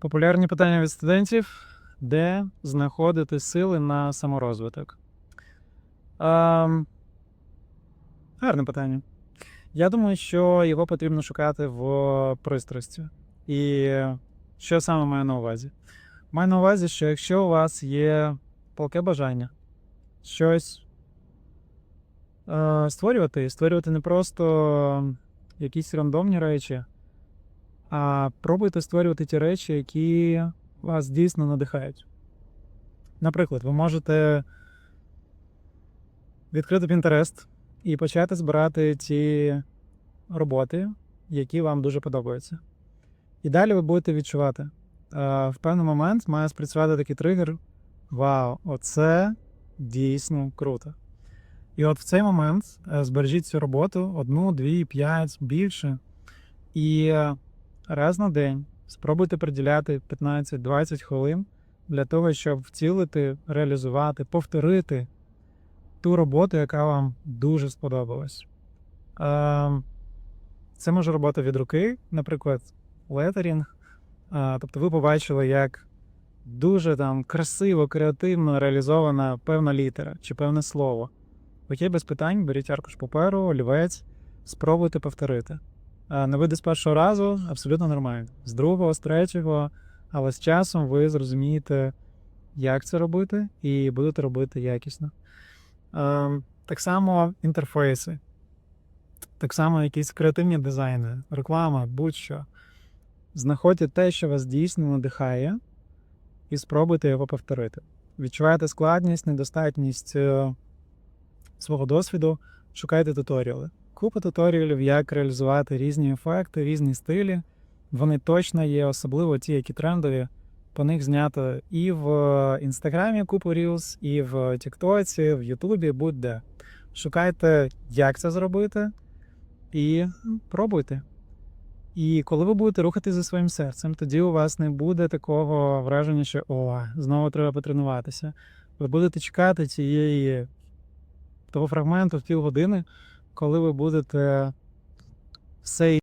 Популярні питання від студентів: де знаходити сили на саморозвиток? Ем, гарне питання. Я думаю, що його потрібно шукати в пристрасті. І що саме маю на увазі? Маю на увазі, що якщо у вас є палке бажання щось е, створювати, створювати не просто якісь рандомні речі, а пробуйте створювати ті речі, які вас дійсно надихають. Наприклад, ви можете відкрити Pinterest і почати збирати ті роботи, які вам дуже подобаються. І далі ви будете відчувати. В певний момент має спрацювати такий тригер: Вау, оце дійсно круто. І от в цей момент е, збережіть цю роботу одну, дві, п'ять, більше. І раз на день спробуйте приділяти 15-20 хвилин для того, щоб втілити, реалізувати, повторити ту роботу, яка вам дуже сподобалась. Це може робота від руки, наприклад, летерінг. Тобто ви побачили, як дуже там красиво, креативно реалізована певна літера чи певне слово. Окей, без питань, беріть аркуш паперу, олівець, спробуйте повторити. Не вийде з першого разу абсолютно нормально. З другого, з третього, але з часом ви зрозумієте, як це робити, і будете робити якісно. Так само інтерфейси, так само якісь креативні дизайни, реклама, будь-що. Знаходьте те, що вас дійсно надихає, і спробуйте його повторити. Відчуваєте складність, недостатність е, свого досвіду, шукайте туторіали. Купа туторіалів, як реалізувати різні ефекти, різні стилі. Вони точно є, особливо ті, які трендові. По них знято і в інстаграмі купу Reels, і в Тіктоці, в Ютубі, будь-де. Шукайте, як це зробити, і пробуйте. І коли ви будете рухати за своїм серцем, тоді у вас не буде такого враження, що о, знову треба потренуватися. Ви будете чекати цієї того фрагменту в півгодини, коли ви будете все